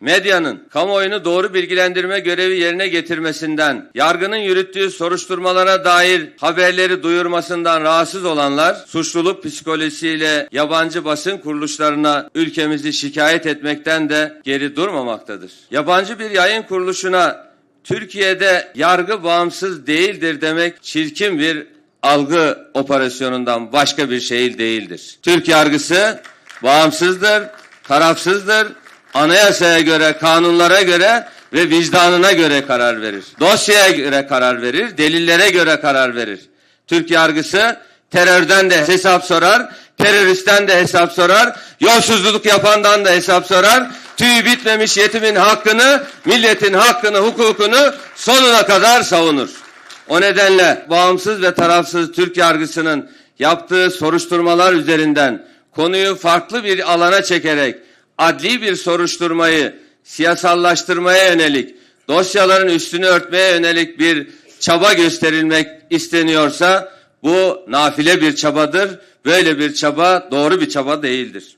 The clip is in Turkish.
Medyanın kamuoyunu doğru bilgilendirme görevi yerine getirmesinden, yargının yürüttüğü soruşturmalara dair haberleri duyurmasından rahatsız olanlar, suçluluk psikolojisiyle yabancı basın kuruluşlarına ülkemizi şikayet etmekten de geri durmamaktadır. Yabancı bir yayın kuruluşuna Türkiye'de yargı bağımsız değildir demek çirkin bir algı operasyonundan başka bir şey değildir. Türk yargısı bağımsızdır, tarafsızdır, anayasaya göre, kanunlara göre ve vicdanına göre karar verir. Dosyaya göre karar verir, delillere göre karar verir. Türk yargısı terörden de hesap sorar, teröristten de hesap sorar, yolsuzluk yapandan da hesap sorar, tüyü bitmemiş yetimin hakkını, milletin hakkını, hukukunu sonuna kadar savunur. O nedenle bağımsız ve tarafsız Türk yargısının yaptığı soruşturmalar üzerinden konuyu farklı bir alana çekerek adli bir soruşturmayı siyasallaştırmaya yönelik, dosyaların üstünü örtmeye yönelik bir çaba gösterilmek isteniyorsa bu nafile bir çabadır. Böyle bir çaba doğru bir çaba değildir.